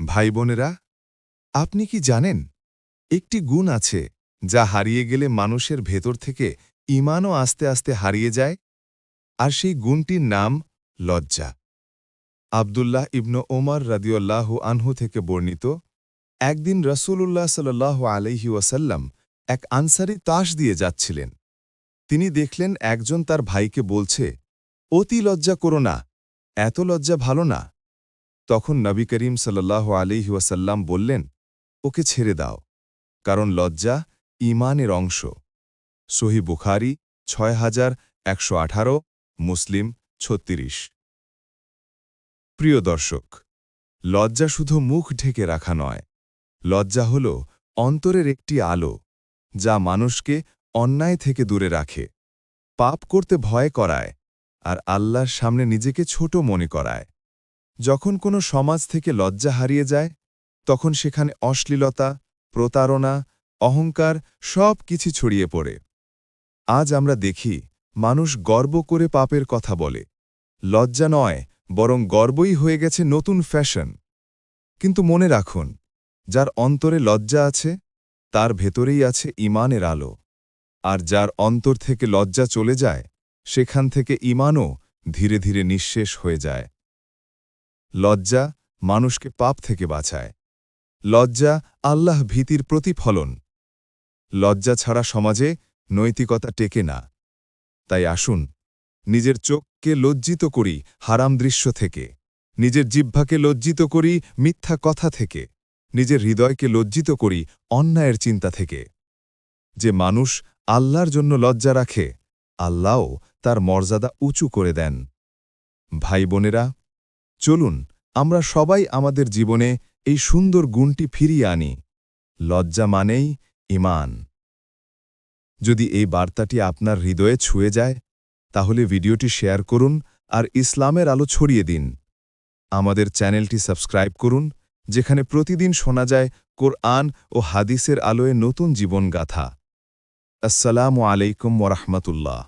ভাই বোনেরা আপনি কি জানেন, একটি গুণ আছে যা হারিয়ে গেলে মানুষের ভেতর থেকে ইমানও আস্তে আস্তে হারিয়ে যায়, আর সেই গুণটির নাম লজ্জা। আবদুল্লাহ ইবন ওমর রাদিউল্লাহ আনহু থেকে বর্ণিত, একদিন রসুল্লাহ সাল্লাহ আলহি ওয়াসাল্লাম এক আনসারি তাস দিয়ে যাচ্ছিলেন। তিনি দেখলেন একজন তার ভাইকে বলছে, অতি লজ্জা করো না, এত লজ্জা ভালো না। তখন নবী করিম সাল্লাহ আলিহি ওয়াসাল্লাম বললেন, ওকে ছেড়ে দাও, কারণ লজ্জা ইমানের অংশ। সহি বুখারি ছয় হাজার একশো আঠারো, মুসলিম ছত্রিশ। প্রিয় দর্শক, লজ্জা শুধু মুখ ঢেকে রাখা নয়, লজ্জা হল অন্তরের একটি আলো যা মানুষকে অন্যায় থেকে দূরে রাখে, পাপ করতে ভয় করায় আর আল্লাহর সামনে নিজেকে ছোট মনে করায়। যখন কোনো সমাজ থেকে লজ্জা হারিয়ে যায়, তখন সেখানে অশ্লীলতা, প্রতারণা, অহংকার সব কিছু ছড়িয়ে পড়ে। আজ আমরা দেখি, মানুষ গর্ব করে পাপের কথা বলে। লজ্জা নয়, বরং গর্বই হয়ে গেছে নতুন ফ্যাশন। কিন্তু মনে রাখুন, যার অন্তরে লজ্জা আছে, তার ভেতরেই আছে ইমানের আলো। আর যার অন্তর থেকে লজ্জা চলে যায়, সেখান থেকে ইমানও ধীরে ধীরে নিঃশেষ হয়ে যায়। লজ্জা মানুষকে পাপ থেকে বাঁচায়। লজ্জা আল্লাহ ভীতির প্রতিফলন। লজ্জা ছাড়া সমাজে নৈতিকতা টেকে না। তাই আসুন, নিজের চোখকে লজ্জিত করি হারাম দৃশ্য থেকে। নিজের জিহ্বাকে লজ্জিত করি মিথ্যা কথা থেকে। নিজের হৃদয়কে লজ্জিত করি অন্যায়ের চিন্তা থেকে। যে মানুষ আল্লাহর জন্য লজ্জা রাখে, আল্লাহও তার মর্যাদা উঁচু করে দেন। ভাই বোনেরা চলুন, আমরা সবাই আমাদের জীবনে এই সুন্দর গুণটি ফিরিয়ে আনি। লজ্জা মানেই ইমান যদি এই বার্তাটি আপনার হৃদয়ে ছুঁয়ে যায়, তাহলে ভিডিওটি শেয়ার করুন আর ইসলামের আলো ছড়িয়ে দিন। আমাদের চ্যানেলটি সাবস্ক্রাইব করুন, যেখানে প্রতিদিন শোনা যায় কোরআন ও হাদিসের আলোয় নতুন জীবন জীবনগাথা। আসসালামু আলাইকুম ওরহমতুল্লাহ